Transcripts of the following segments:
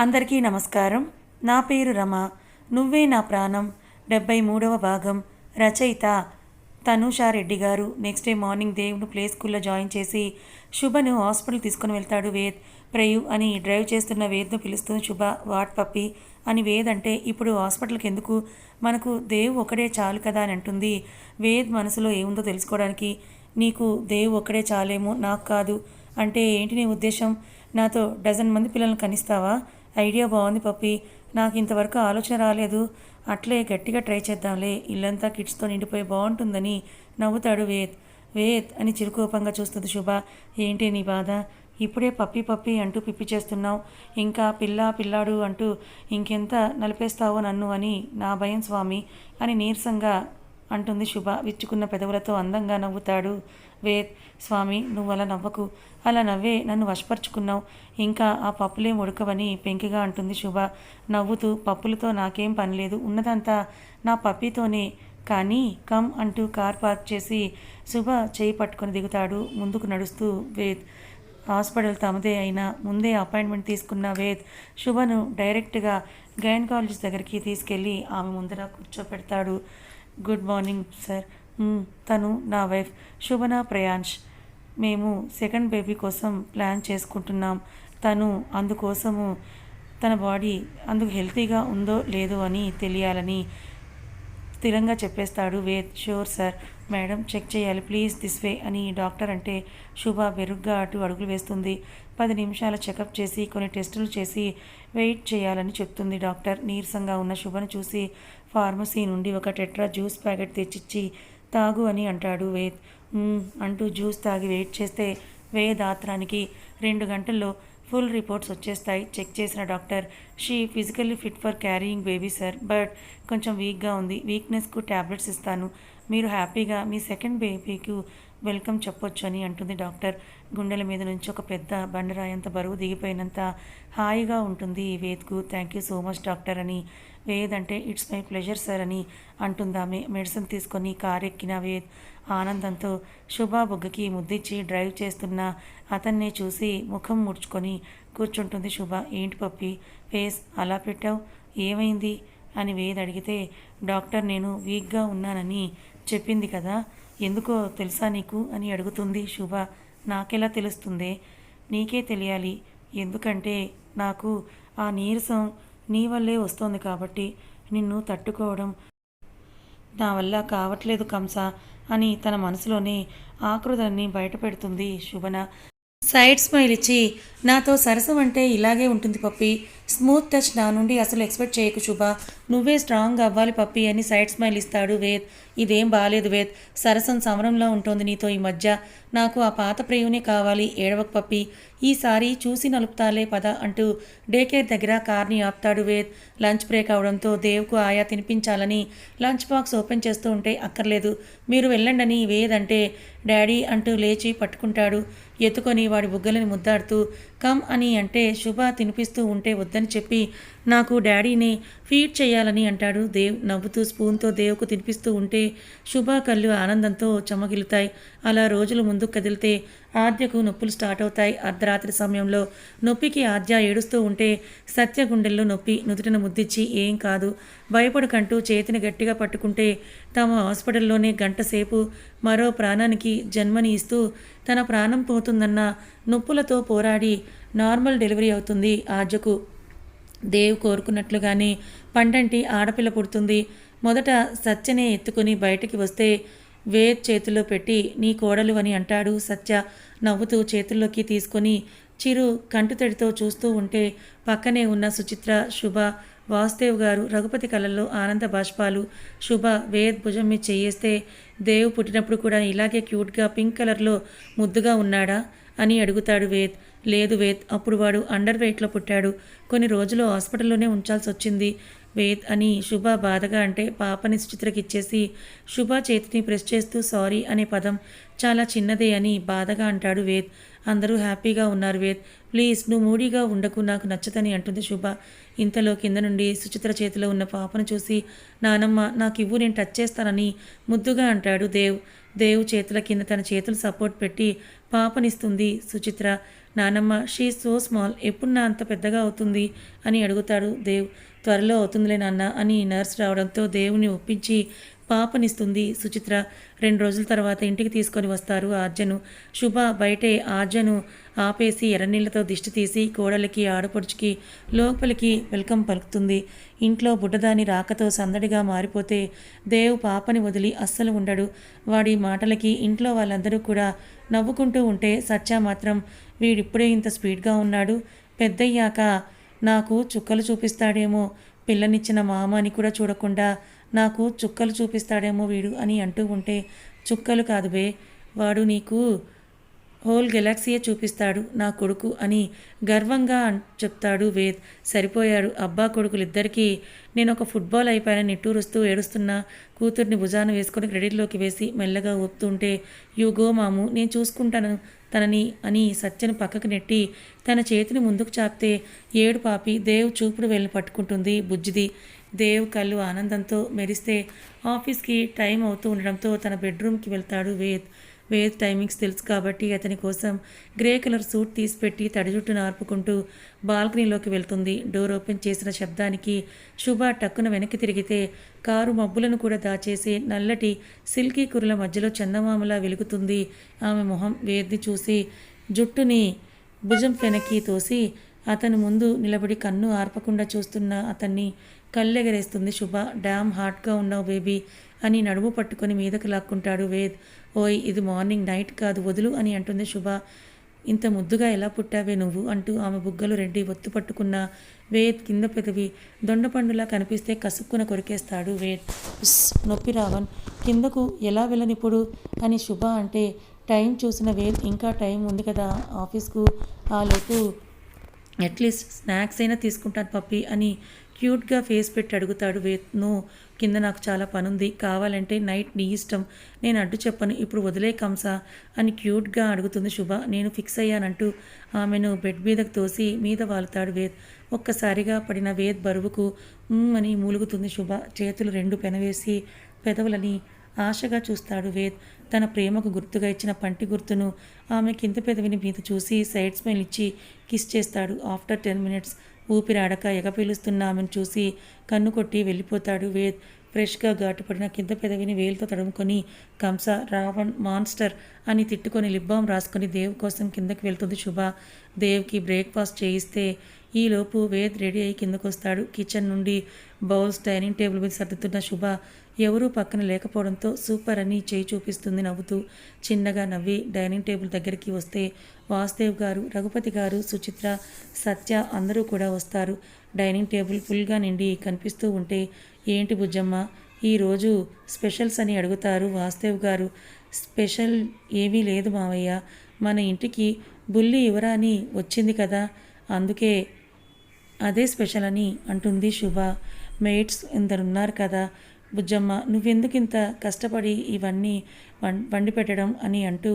అందరికీ నమస్కారం. నా పేరు రమ. నువ్వే నా ప్రాణం. డెబ్బై మూడవ భాగం. రచయిత తనూషారెడ్డి గారు. నెక్స్ట్ డే మార్నింగ్ దేవుడు ప్లే స్కూల్లో జాయిన్ చేసి శుభను హాస్పిటల్ తీసుకుని వెళ్తాడు వేద్. ప్రయు అని డ్రైవ్ చేస్తున్న వేద్ను పిలుస్తూ శుభ వాట్ పప్పి? అని వేద్ అంటే ఇప్పుడు హాస్పిటల్కి ఎందుకు? మనకు దేవ్ ఒకడే చాలు కదా అని అంటుంది. వేద్ మనసులో ఏముందో తెలుసుకోవడానికి నీకు దేవ్ ఒక్కడే చాలేమో నాకు కాదు. అంటే ఏంటి నీ ఉద్దేశం? నాతో డజన్ మంది పిల్లల్ని కనిస్తావా? ఐడియా బాగుంది పప్పి. నాకు ఇంతవరకు ఆలోచన రాలేదు. అట్లే గట్టిగా ట్రై చేద్దాంలే. ఇల్లంతా కిడ్స్తో నిండిపోయి బాగుంటుందని నవ్వుతాడు వేద్. వేద్ అని చిరుకోపంగా చూస్తుంది శుభ. ఏంటి నీ బాధ? ఇప్పుడే పప్పి పప్పి అంటూ పిప్పి చేస్తున్నావు. ఇంకా పిల్ల పిల్లాడు అంటూ ఇంకెంత నలిపేస్తావో నన్ను అని నా భయం స్వామి అని నీరసంగా అంటుంది శుభ. విచ్చుకున్న పెదవులతో అందంగా నవ్వుతాడు. వేద్ స్వామి నువ్వు అలా నవ్వకు. అలా నవ్వే నన్ను వశపరుచుకున్నావు. ఇంకా ఆ పప్పులే ఉడకవని పెంకిగా అంటుంది శుభ. నవ్వుతూ పప్పులతో నాకేం పని లేదు. ఉన్నదంతా నా పప్పితోనే. కానీ కమ్ అంటూ కార్ పార్క్ చేసి శుభ చేయి పట్టుకొని దిగుతాడు. ముందుకు నడుస్తూ వేద్ హాస్పిటల్ తమదే అయినా ముందే అపాయింట్మెంట్ తీసుకున్న వేద్ శుభను డైరెక్ట్గా గైనకాలజిస్ట్ దగ్గరికి తీసుకెళ్ళి ఆమె ముందర కూర్చోపెడతాడు. Good morning sir. తను నా వైఫ్ శుభన ప్రయాంష్ మేము సెకండ్ బేబీ కోసం ప్లాన్ చేసుకుంటున్నాం. తను అందుకోసము తన బాడీ అందుకు హెల్తీగా ఉందో లేదో అని తెలియాలని స్థిరంగా చెప్పేస్తాడు Ved. Sure sir. Madam check చేయాలి. ప్లీజ్ దిస్ వే అని డాక్టర్ అంటే శుభ బెరుగ్గా అటు అడుగులు వేస్తుంది. పది నిమిషాల చెకప్ చేసి కొన్ని టెస్టులు చేసి వెయిట్ చేయాలని చెప్తుంది డాక్టర్. నీరసంగా ఉన్న శుభను చూసి ఫార్మసీ నుండి ఒక టెట్రా జ్యూస్ ప్యాకెట్ తెచ్చిచ్చి తాగు అని అంటాడు వేద్. అంటూ జ్యూస్ తాగి వెయిట్ చేస్తే వేద్ ఆత్రానికి రెండు గంటల్లో ఫుల్ రిపోర్ట్స్ వచ్చేస్తాయి. చెక్ చేసిన doctor she physically fit for carrying baby sir. But కొంచెం వీక్గా ఉంది. వీక్నెస్కు ట్యాబ్లెట్స్ ఇస్తాను. మీరు హ్యాపీగా మీ సెకండ్ బేబీకి వెల్కమ్ చెప్పొచ్చు అని అంటుంది డాక్టర్. గుండెల మీద నుంచి ఒక పెద్ద బండరాయంత బరువు దిగిపోయినంత హాయిగా ఉంటుంది వేద్కు thank you so much doctor అని. వేద్ అంటే ఇట్స్ మై ప్లెజర్ సార్ అని అంటుందామె మెడిసిన్ తీసుకొని కారు ఎక్కిన వేద్ ఆనందంతో శుభా బుగ్గకి ముద్దిచ్చి డ్రైవ్ చేస్తున్న అతన్ని చూసి ముఖం ముడుచుకొని కూర్చుంటుంది శుభ. ఏంటి పప్పి? ఫేస్ అలా పెట్టావు? ఏమైంది? అని వేద్ అడిగితే డాక్టర్ నేను వీక్గా ఉన్నానని చెప్పింది కదా? ఎందుకో తెలుసా నీకు? అని అడుగుతుంది శుభ. నాకెలా తెలుస్తుంది? నీకే తెలియాలి. ఎందుకంటే నాకు ఆ నీరసం నీ వల్లే వస్తోంది కాబట్టి నిన్ను తట్టుకోవడం నా వల్ల కావట్లేదు కంస అని తన మనసులోనే ఆకృతాన్ని బయటపెడుతుంది శుభన. సైడ్ స్మైల్ ఇచ్చి నాతో సరసం అంటే ఇలాగే ఉంటుంది పప్పి. స్మూత్ టచ్ నా నుండి అసలు ఎక్స్పెక్ట్ చేయకు శుభ. నువ్వే స్ట్రాంగ్ అవ్వాలి పప్పి అని సైడ్ స్మైల్ ఇస్తాడు వేద్. ఇదేం బాలేదు వేద్. సరసం సమరంలో ఉంటుంది నీతో ఈ మధ్య. నాకు ఆ పాత ప్రియునే కావాలి. ఏడవక పప్పి. ఈసారి చూసి నలుపుతాలే పద అంటూ డే కేర్ దగ్గర కార్ని ఆపుతాడు వేద్. లంచ్ బ్రేక్ అవడంతో దేవ్కు ఆయా తినిపించాలని లంచ్ బాక్స్ ఓపెన్ చేస్తూ ఉంటే అక్కర్లేదు. మీరు వెళ్ళండని వేద్ అంటే డాడీ అంటూ లేచి పట్టుకుంటాడు. ఎత్తుకొని వాడి బుగ్గలని ముద్దాడుతూ కమ్ అని అంటే శుభ తినిపిస్తూ ఉంటే వద్దని చెప్పి నాకు డాడీని ఫీడ్ చేయాలని అంటాడు. దేవ్ నవ్వుతూ స్పూన్తో దేవుకు తినిపిస్తూ ఉంటే శుభ కళ్ళు ఆనందంతో చెమ్మగిలుతాయి అలా రోజులు ముందుకు కదిలితే ఆద్యకు నొప్పులు స్టార్ట్ అవుతాయి. అర్ధరాత్రి సమయంలో నొప్పికి ఆద్య ఏడుస్తూ ఉంటే సత్య గుండెల్లో నొప్పి నుదుటిన ముద్దిచ్చి ఏం కాదు. భయపడకంటూ చేతిని గట్టిగా పట్టుకుంటే తమ హాస్పిటల్లోనే గంట సేపు మరో ప్రాణానికి జన్మని ఇస్తూ తన ప్రాణం పోతుందన్న నొప్పులతో పోరాడి నార్మల్ డెలివరీ అవుతుంది ఆజకు దేవ్ కోరుకున్నట్లుగానే పండంటి ఆడపిల్ల పుడుతుంది. మొదట సత్యనే ఎత్తుకుని బయటికి వస్తే వేద్ చేతిలో పెట్టి నీ కోడలు అని అంటాడు సత్య. నవ్వుతూ చేతుల్లోకి తీసుకొని చిరు కంటుతడితో చూస్తూ ఉంటే పక్కనే ఉన్న సుచిత్ర శుభ వాసుదేవ్ గారు రఘుపతి కళల్లో ఆనంద బాష్పాలు శుభ వేద్ భుజం మీద చేయేస్తే దేవ్ పుట్టినప్పుడు కూడా ఇలాగే క్యూట్గా పింక్ కలర్లో ముద్దుగా ఉన్నాడా అని అడుగుతాడు వేద్. లేదు వేద్ అప్పుడు వాడు అండర్ వెయిట్లో పుట్టాడు. కొన్ని రోజులు హాస్పిటల్లోనే ఉంచాల్సి వచ్చింది వేద్ అని శుభ బాధగా అంటే పాపని సుచిత్రకి ఇచ్చేసి శుభ చేతిని ప్రెస్ చేస్తూ సారీ అనే పదం చాలా చిన్నదే అని బాధగా అంటాడు వేద్. అందరూ హ్యాపీగా ఉన్నారు వేద్. ప్లీజ్ నువ్వు మూడీగా ఉండకు నాకు నచ్చదని అంటుంది శుభ. ఇంతలో కింద నుండి సుచిత్ర చేతిలో ఉన్న పాపను చూసి నానమ్మ నాకు ఇవ్వు నేను టచ్ చేస్తానని ముద్దుగా అంటాడు దేవ్. దేవ్ చేతుల కింద తన చేతులు సపోర్ట్ పెట్టి పాపనిస్తుంది సుచిత్ర. నానమ్మ షీ సో స్మాల్ ఎప్పుడు నా అంత పెద్దగా అవుతుంది అని అడుగుతాడు దేవ్. త్వరలో అవుతుందిలే నాన్న అని నర్స్ రావడంతో దేవుని ఒప్పించి పాపనిస్తుంది. సుచిత్ర రెండు రోజుల తర్వాత ఇంటికి తీసుకొని వస్తారు ఆర్జను. శుభ బయటే ఆర్జను ఆపేసి ఎర్రనీళ్ళతో దిష్టి తీసి కోడలికి ఆడపడుచుకి లోపలికి వెల్కమ్ పలుకుతుంది. ఇంట్లో బుడ్డదాని రాకతో సందడిగా మారిపోతే దేవ్ పాపని వదిలి అస్సలు ఉండడు. వాడి మాటలకి ఇంట్లో వాళ్ళందరూ కూడా నవ్వుకుంటూ ఉంటే సత్య మాత్రం వీడిప్పుడే ఇంత స్పీడ్గా ఉన్నాడు. పెద్దయ్యాక నాకు చుక్కలు చూపిస్తాడేమో. పిల్లనిచ్చిన మామ అని కూడా చూడకుండా నాకు చుక్కలు చూపిస్తాడేమో వీడు అని అంటూ ఉంటే చుక్కలు కాదు బే వాడు నీకు హోల్ గెలాక్సీయే చూపిస్తాడు నా కొడుకు అని గర్వంగా చెప్తాడు వేద్. సరిపోయాడు. అబ్బా కొడుకులిద్దరికీ నేను ఒక ఫుట్బాల్ అయిపోయానని నిట్టూరుస్తూ ఏడుస్తున్నా. కూతుర్ని భుజాన వేసుకొని క్రెడిట్లోకి వేసి మెల్లగా ఊపుతుంటే యుగో మాము నేను చూసుకుంటాను తనని అని సత్యను పక్కకు నెట్టి తన చేతిని ముందుకు చాపితే ఏడు పాపి దేవ్ చూపుడు వెళ్ళి పట్టుకుంటుంది బుజ్జిది. దేవ్ కళ్ళు ఆనందంతో మెరిస్తే ఆఫీస్కి టైం అవుతూ ఉండడంతో తన బెడ్రూమ్కి వెళ్తాడు వేద్. వేద్ టైమింగ్స్ తెలుసు కాబట్టి అతని కోసం గ్రే కలర్ సూట్ తీసిపెట్టి తడి జుట్టును ఆర్పుకుంటూ బాల్కనీలోకి వెళ్తుంది. డోర్ ఓపెన్ చేసిన శబ్దానికి శుభ టక్కున వెనక్కి తిరిగితే కారు మబ్బులను కూడా దాచేసి నల్లటి సిల్కీ కురుల మధ్యలో చందమామలా వెలుగుతుంది. ఆమె మొహం వేద్ని చూసి జుట్టుని భుజం వెనక్కి తోసి అతను ముందు నిలబడి కన్ను ఆర్పకుండా చూస్తున్న అతన్ని కళ్ళెగరేస్తుంది. శుభ డ్యామ్ హాట్గా ఉన్నావు బేబీ అని నడుము పట్టుకొని మీదకు లాక్కుంటాడు వేద్. ఓయ్ ఇది మార్నింగ్ నైట్ కాదు వదులు అని అంటుంది శుభ. ఇంత ముద్దుగా ఎలా పుట్టావే నువ్వు అంటూ ఆమె బుగ్గలు రెడ్డి ఒత్తు పట్టుకున్న వేద్ కింద పెదవి దొండపండులా కనిపిస్తే కసుక్కున కొరికేస్తాడు వేద్. నొప్పి రావన్ కిందకు ఎలా వెళ్ళనిప్పుడు అని శుభ అంటే టైం చూసిన వేద్ ఇంకా టైం ఉంది కదా ఆఫీస్కు ఆ లోపు అట్లీస్ట్ స్నాక్స్ అయినా తీసుకుంటాను పప్పి అని క్యూట్గా ఫేస్ పెట్టి అడుగుతాడు వేద్ కింద నాకు చాలా పనుంది కావాలంటే నైట్ నీ ఇష్టం నేను అడ్డు చెప్పను ఇప్పుడు వదిలే కంసా అని క్యూట్గా అడుగుతుంది శుభ. నేను ఫిక్స్ అయ్యానంటూ ఆమెను బెడ్ మీదకు తోసి మీద వాలుతాడు వేద్. ఒక్కసారిగా పడిన వేద్ బరువుకు అని మూలుగుతుంది శుభ. చేతులు రెండు పెనవేసి పెదవులని ఆశగా చూస్తాడు వేద్. తన ప్రేమకు గుర్తుగా ఇచ్చిన పంటి గుర్తును ఆమె కింద పెదవిని మీద చూసి సైడ్ స్మైల్ ఇచ్చి కిస్ చేస్తాడు. ఆఫ్టర్ టెన్ మినిట్స్ ఊపిరాడక ఎగపీలుస్తున్నామని చూసి కన్ను కొట్టి వెళ్ళిపోతాడు వేద్. ఫ్రెష్గా ఘాటుపడిన కింద పెదవిని వేలుతో తడుముకొని కంస రావణ్ మాన్స్టర్ అని తిట్టుకొని లిబ్బాం రాసుకొని దేవ్ కోసం కిందకి వెళ్తుంది శుభ. దేవ్కి బ్రేక్ఫాస్ట్ చేయిస్తే ఈలోపు వేద్ రెడీ అయి కిందకు వస్తాడు కిచెన్ నుండి బౌల్స్ డైనింగ్ టేబుల్ మీద సర్దుతున్న శుభ ఎవరూ పక్కన లేకపోవడంతో సూపర్ అని చేయి చూపిస్తుంది నవ్వుతూ. చిన్నగా నవ్వి డైనింగ్ టేబుల్ దగ్గరికి వస్తే వాసుదేవ్ గారు రఘుపతి గారు సుచిత్ర సత్య అందరూ కూడా వస్తారు. డైనింగ్ టేబుల్ ఫుల్గా నిండి కనిపిస్తూ ఉంటే ఏంటి బుజ్జమ్మ? ఈరోజు స్పెషల్స్ అని అడుగుతారు వాసుదేవ్ గారు. స్పెషల్ ఏమీ లేదు మావయ్య. మన ఇంటికి బుల్లి యువరాని వచ్చింది కదా అందుకే అదే స్పెషల్ అని అంటుంది శుభ. మేట్స్ ఇందరున్నారు కదా బుజ్జమ్మ నువ్వెందుకింత కష్టపడి ఇవన్నీ వం వండి పెట్టడం అని అంటూ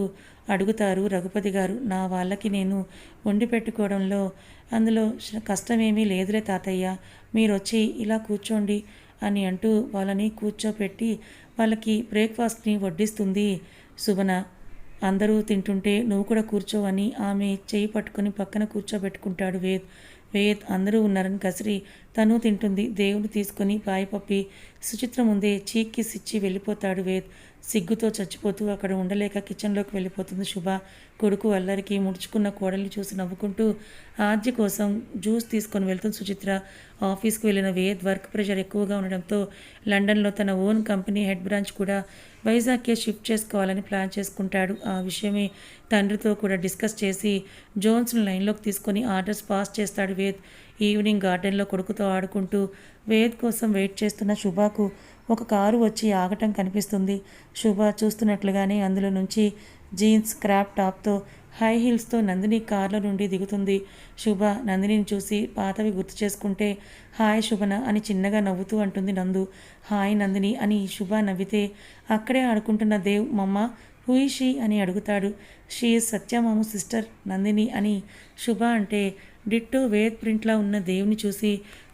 అడుగుతారు రఘుపతి గారు నా వాళ్ళకి నేను వండి పెట్టుకోవడంలో అందులో కష్టమేమీ లేదులే తాతయ్య. మీరు వచ్చి ఇలా కూర్చోండి అని అంటూ వాళ్ళని కూర్చోపెట్టి వాళ్ళకి బ్రేక్ఫాస్ట్ని వడ్డిస్తుంది సుభన అందరూ తింటుంటే నువ్వు కూడా కూర్చోవని ఆమె చేయి పట్టుకొని పక్కన కూర్చోబెట్టుకుంటాడు వేద్. వేద్ అందరూ ఉన్నారని కసిరి తను తింటుంది. దేవుడు తీసుకొని బాయి పప్పి సుచిత్ర ముందే చీక్కి సిచ్చి వెళ్ళిపోతాడు వేద్. సిగ్గుతో చచ్చిపోతూ అక్కడ ఉండలేక కిచెన్లోకి వెళ్ళిపోతుంది శుభ. కొడుకు అల్లరికి ముడుచుకున్న కోడల్ని చూసి నవ్వుకుంటూ ఆద్య కోసం జ్యూస్ తీసుకొని వెళ్తుంది సుచిత్ర. ఆఫీస్కి వెళ్ళిన వేద్ వర్క్ ప్రెషర్ ఎక్కువగా ఉండడంతో లండన్లో తన ఓన్ కంపెనీ హెడ్ బ్రాంచ్ కూడా వైజాగ్కే షిఫ్ట్ చేసుకోవాలని ప్లాన్ చేసుకుంటాడు. ఆ విషయమే తండ్రితో కూడా డిస్కస్ చేసి జోన్స్ను లైన్లోకి తీసుకొని ఆర్డర్స్ పాస్ చేస్తాడు వేద్. ఈవినింగ్ గార్డెన్లో కొడుకుతో ఆడుకుంటూ వేద్ కోసం వెయిట్ చేస్తున్న శుభాకు ఒక కారు వచ్చి ఆగటం కనిపిస్తుంది. శుభ చూస్తున్నట్లుగానే అందులో నుంచి జీన్స్ క్రాప్ టాప్తో హై హీల్స్తో నందిని కార్లో నుండి దిగుతుంది. శుభ నందినిని చూసి పాతవి గుర్తు చేసుకుంటే హాయ్ శుభన అని చిన్నగా నవ్వుతూ అంటుంది నందు. హాయ్ నందిని అని శుభ నవ్వితే అక్కడే ఆడుకుంటున్న దేవ్ మమ్మ హుయిషి అని అడుగుతాడు. షీ సత్యమాము సిస్టర్ నందిని అని శుభ అంటే డిట్టో వేద్ ప్రింట్లా ఉన్న దేవుని చూసి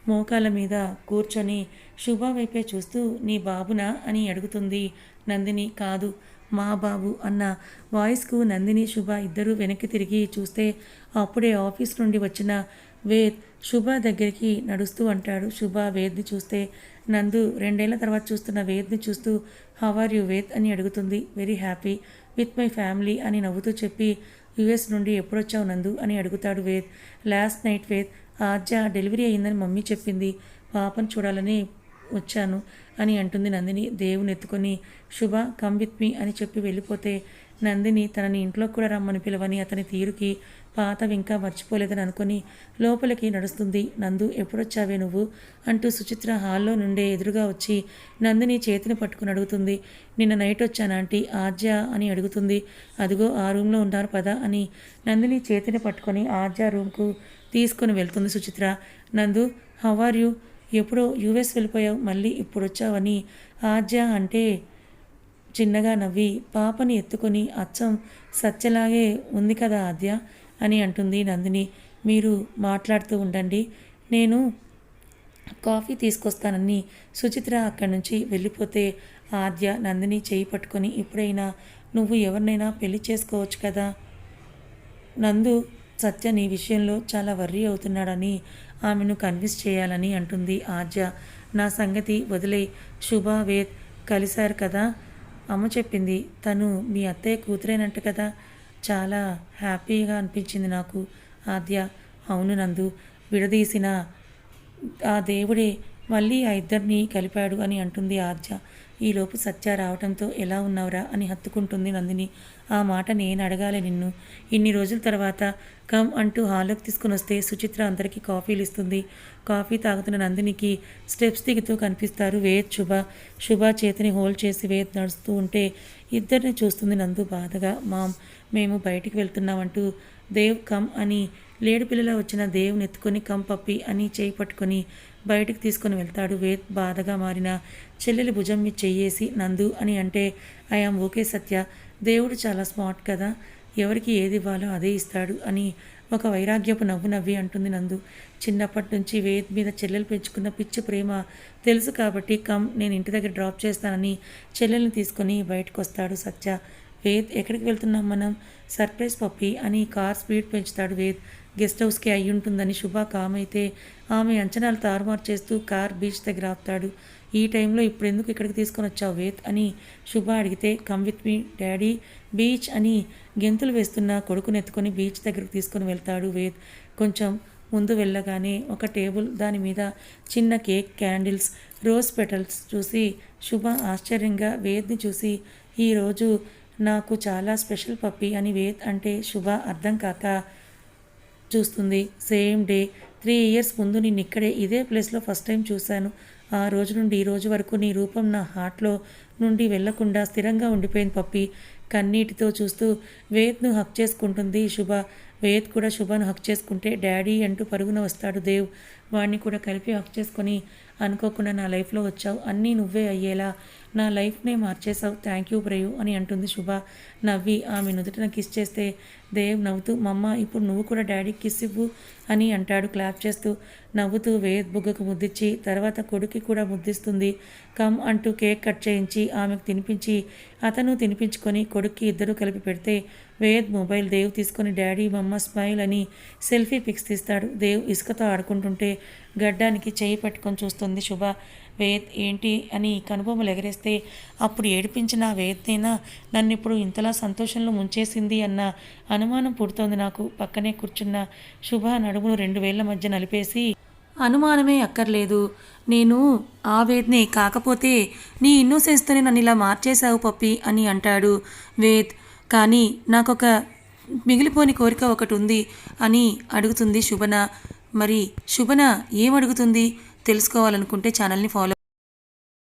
మోకాల మీద కూర్చొని శుభ వైపే చూస్తూ నీ బాబునా? అని అడుగుతుంది నందిని. కాదు మా బాబు అన్న వాయిస్కు నందిని శుభ ఇద్దరూ వెనక్కి తిరిగి చూస్తే అప్పుడే ఆఫీస్ నుండి వచ్చిన వేద్ శుభ దగ్గరికి నడుస్తూ అంటాడు. శుభ వేద్ని చూస్తే నందు రెండేళ్ళ తర్వాత చూస్తున్న వేద్ని చూస్తూ హవ్ ఆర్ యు వేద్? అని అడుగుతుంది. Very happy with my family అని నవ్వుతూ చెప్పి యుఎస్ నుండి ఎప్పుడొచ్చావు నందు? అని అడుగుతాడు Ved. Last night Ved Aadya delivery అయిందని మమ్మీ చెప్పింది. పాపను చూడాలని వచ్చాను అని అంటుంది నందిని. దేవుని ఎత్తుకొని శుభ కమ్ విత్ మీ అని చెప్పి వెళ్ళిపోతే నందిని తనని ఇంట్లో కూడా రమ్మని పిలవని అతని తీరుకి పాతవి ఇంకా మర్చిపోలేదని అనుకొని లోపలికి నడుస్తుంది. నందు ఎప్పుడొచ్చావే నువ్వు? అంటూ సుచిత్ర హాల్లో నుండే ఎదురుగా వచ్చి నందిని చేతిని పట్టుకుని అడుగుతుంది. నిన్న నైట్ వచ్చాను ఆంటీ ఆర్జ అని అడుగుతుంది. అదిగో ఆ రూమ్లో ఉన్నారు పదా అని నందిని చేతిని పట్టుకొని ఆర్జ రూమ్కు తీసుకొని వెళ్తుంది Suchitra. Nandu how are you ఎప్పుడో యూఎస్ వెళ్ళిపోయావు మళ్ళీ ఇప్పుడు వచ్చావని ఆద్య అంటే చిన్నగా నవ్వి పాపని ఎత్తుకొని అచ్చం సత్యలాగే ఉంది కదా ఆద్య అని అంటుంది నందిని. మీరు మాట్లాడుతూ ఉండండి నేను కాఫీ తీసుకొస్తానని సుచిత్ర అక్కడి నుంచి వెళ్ళిపోతే ఆద్య నందిని చేయి పట్టుకొని ఇప్పుడైనా నువ్వు ఎవరినైనా పెళ్ళి చేసుకోవచ్చు కదా? నందు సత్య నీ విషయంలో చాలా వర్రీ అవుతున్నాడని ఆమెను కన్విన్స్ చేయాలని అంటుంది ఆద్య నా సంగతి వదిలే శుభ వేద్ కలిశారు కదా? అమ్మ చెప్పింది. తను మీ అత్తయ్య కూతురేనంట కదా? చాలా హ్యాపీగా అనిపించింది నాకు ఆద్య అవును నందు విడదీసిన ఆ దేవుడే మళ్ళీ ఆ ఇద్దరిని కలిపాడు అని అంటుంది ఆద్య ఈలోపు సత్య రావటంతో ఎలా ఉన్నావురా అని హత్తుకుంటుంది నందిని. ఆ మాట నేను అడగాలి నిన్ను. ఇన్ని రోజుల తర్వాత కమ్ అంటూ హాల్లోకి తీసుకుని వస్తే సుచిత్ర అందరికీ కాఫీలు ఇస్తుంది. కాఫీ తాగుతున్న నందినికి స్టెప్స్ దిగుతూ కనిపిస్తారు వేద్ శుభ. శుభ చేతిని హోల్డ్ చేసి వేద్ నడుస్తూ ఉంటే ఇద్దరిని చూస్తుంది నందు బాధగా. మామ్ మేము బయటికి వెళ్తున్నామంటూ దేవ్ కమ్ అని లేడు పిల్లల వచ్చిన దేవుని ఎత్తుకొని కమ్ పప్పి అని చేయి పట్టుకొని బయటికి తీసుకొని వెళ్తాడు. వేద్ బాధగా మారిన చెల్లెలి భుజం మీద చెయ్యేసి నందు అని అంటే ఐఆమ్ ఓకే సత్య. దేవుడు చాలా స్మార్ట్ కదా. ఎవరికి ఏది ఇవ్వాలో అదే ఇస్తాడు అని ఒక వైరాగ్యపు నవ్వు నవ్వి అంటుంది నందు. చిన్నప్పటి నుంచి వేద్ మీద చెల్లెలు పెంచుకున్న పిచ్చి ప్రేమ తెలుసు కాబట్టి కమ్ నేను ఇంటి దగ్గర డ్రాప్ చేస్తానని చెల్లెల్ని తీసుకొని బయటకు వస్తాడు సత్య. వేద్ ఎక్కడికి వెళ్తున్నాం మనం? సర్ప్రైజ్ పప్పి అని కార్ స్పీడ్ పెంచుతాడు వేద్. గెస్ట్ హౌస్కి అయి ఉంటుందని శుభ కామైతే అయితే ఆమె అంచనాలు తారుమారు చేస్తూ కార్ బీచ్ దగ్గర ఆపుతాడు. ఈ టైంలో ఇప్పుడు ఎందుకు ఇక్కడికి తీసుకొని వచ్చావు వేద్ అని శుభ అడిగితే come with me daddy. Beach అని గెంతులు వేస్తున్న కొడుకుని ఎత్తుకొని బీచ్ దగ్గరికి తీసుకొని వెళ్తాడు వేద్ కొంచెం ముందు వెళ్ళగానే ఒక టేబుల్ దాని మీద చిన్న కేక్ క్యాండిల్స్ రోజ్ పెటల్స్ చూసి శుభ ఆశ్చర్యంగా వేద్ని చూసి ఈరోజు నాకు చాలా స్పెషల్ పప్పి అని వేద్ అంటే శుభ అర్థం కాక చూస్తుంది. సేమ్ డే త్రీ ఇయర్స్ ముందు నేను ఇక్కడే ఇదే ప్లేస్లో ఫస్ట్ టైం చూశాను. ఆ రోజు నుండి ఈ రోజు వరకు నీ రూపం నా హార్ట్లో నుండి వెళ్ళకుండా స్థిరంగా ఉండిపోయింది పప్పి. కన్నీటితో చూస్తూ వేద్ను హక్ చేసుకుంటుంది శుభ. వేద్ కూడా శుభను హక్ చేసుకుంటే డాడీ అంటూ పరుగున వస్తాడు దేవ్. వాడిని కూడా కలిపి హక్ చేసుకొని అనుకోకుండా నా లైఫ్లో వచ్చావు. అన్నీ నువ్వే అయ్యేలా నా లైఫ్నే మార్చేశావు థ్యాంక్ యూ బ్రయు అని అంటుంది శుభ. నవ్వి ఆమె నుదుటిన కిస్ చేస్తే దేవ్ నవ్వుతూ మమ్మ ఇప్పుడు నువ్వు కూడా డాడీకి కిస్ ఇవ్వు అని అంటాడు క్లాప్ చేస్తూ. నవ్వుతూ వేద్ బుగ్గకు ముద్దిచ్చి తర్వాత కొడుకి కూడా ముద్దిస్తుంది. కమ్ అంటూ కేక్ కట్ చేయించి ఆమెకు తినిపించి అతను తినిపించుకొని కొడుక్కి ఇద్దరు కలిపి పెడితే వేద్ మొబైల్ దేవ్ తీసుకొని డాడీ మమ్మ స్మైల్ అని సెల్ఫీ పిక్స్ తీస్తాడు. దేవ్ ఇసుకతో ఆడుకుంటుంటే గడ్డానికి చేయి పట్టుకొని చూస్తుంది శుభ. వేద్ ఏంటి అని కనుబొమ్మలు ఎగరేస్తే అప్పుడు ఏడిపించిన వేదనైనా నన్ను ఇప్పుడు ఇంతలా సంతోషంలో ముంచేసింది అన్న అనుమానం పుడుతోంది నాకు. పక్కనే కూర్చున్న శుభ నడుమును రెండు వేళ్ళ మధ్య నలిపేసి అనుమానమే అక్కర్లేదు. నేను ఆ వేద్నే కాకపోతే నీ ఇన్నోసెన్స్తోనే నన్ను ఇలా మార్చేశావు పప్పి అని అంటాడు వేద్. కానీ నాకొక మిగిలిపోని కోరిక ఒకటి ఉంది అని అడుగుతుంది శుభన. మరి శుభన ఏమడుగుతుంది? తెలుసుకోవాలనుకుంటే ఛానల్ని ఫాలో